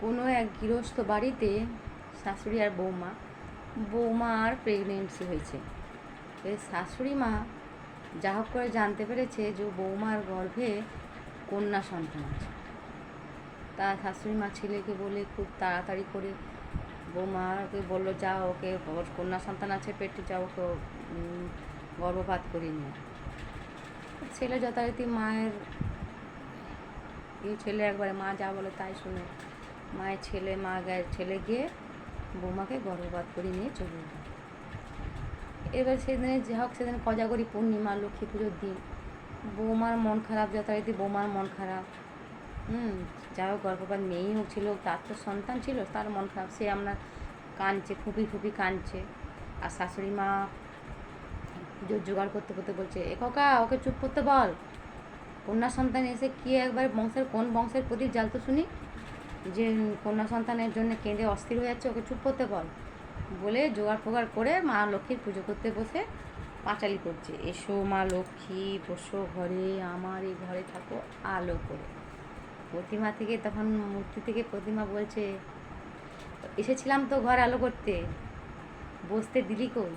কোনো এক গৃহস্থ বাড়িতে শাশুড়ি আর বৌমা বৌমার প্রেগনেন্সি হয়েছে। এই শাশুড়ি মা যা হোক করে জানতে পেরেছে যে বৌমার গর্ভে কন্যা সন্তান আছে। তা শাশুড়ি মা ছেলেকে বলে খুব তাড়াতাড়ি করে বৌমাকে বলল যা ওকে কন্যা সন্তান আছে, পেটে যা ওকে গর্ভপাত করে নিয়ে ছেলে যথারীতি মায়ের ছেলে একবারে মা যা বলে তাই শুনে মায়ের ছেলে, মা গায়ের ছেলে গিয়ে বৌমাকে গর্ভপাত করে নিয়ে চলে গেল এবার সেদিনে যে হোক সেদিন কজাগরি পূর্ণিমা, লক্ষ্মী পুজোর দিন। বৌমার মন খারাপ, যথারীতি বৌমার মন খারাপ। হুম, যাই হোক, গর্ভপাত মেয়েই হোক ছিল, তার তো সন্তান ছিল, তার মন খারাপ। সে আমরা কাঁদছে ফুপি ফুপি কাঁদছে। আর শাশুড়ি মা পুজোর জোগাড় করতে করতে বলছে, এ কাকা, ওকে চুপ করতে বল। কন্যা সন্তান এসে কি একবার বংশের, কোন বংশের প্রদীপ জ্বালতো শুনি? যে কন্যা সন্তানের জন্য কেঁদে অস্থির হয়ে যাচ্ছে, ওকে চুপ করতে বল। বলে জোগাড় ফোগাড় করে মা লক্ষ্মীর পুজো করতে বসে পাঁচালি করছে। এসো মা লক্ষ্মী, বসো ঘরে, আমার এই ঘরে থাকো আলো করে। প্রতিমা থেকে তখন মূর্তি থেকে প্রতিমা বলছে, এসেছিলাম তো ঘর আলো করতে, বসতে দিলি কই?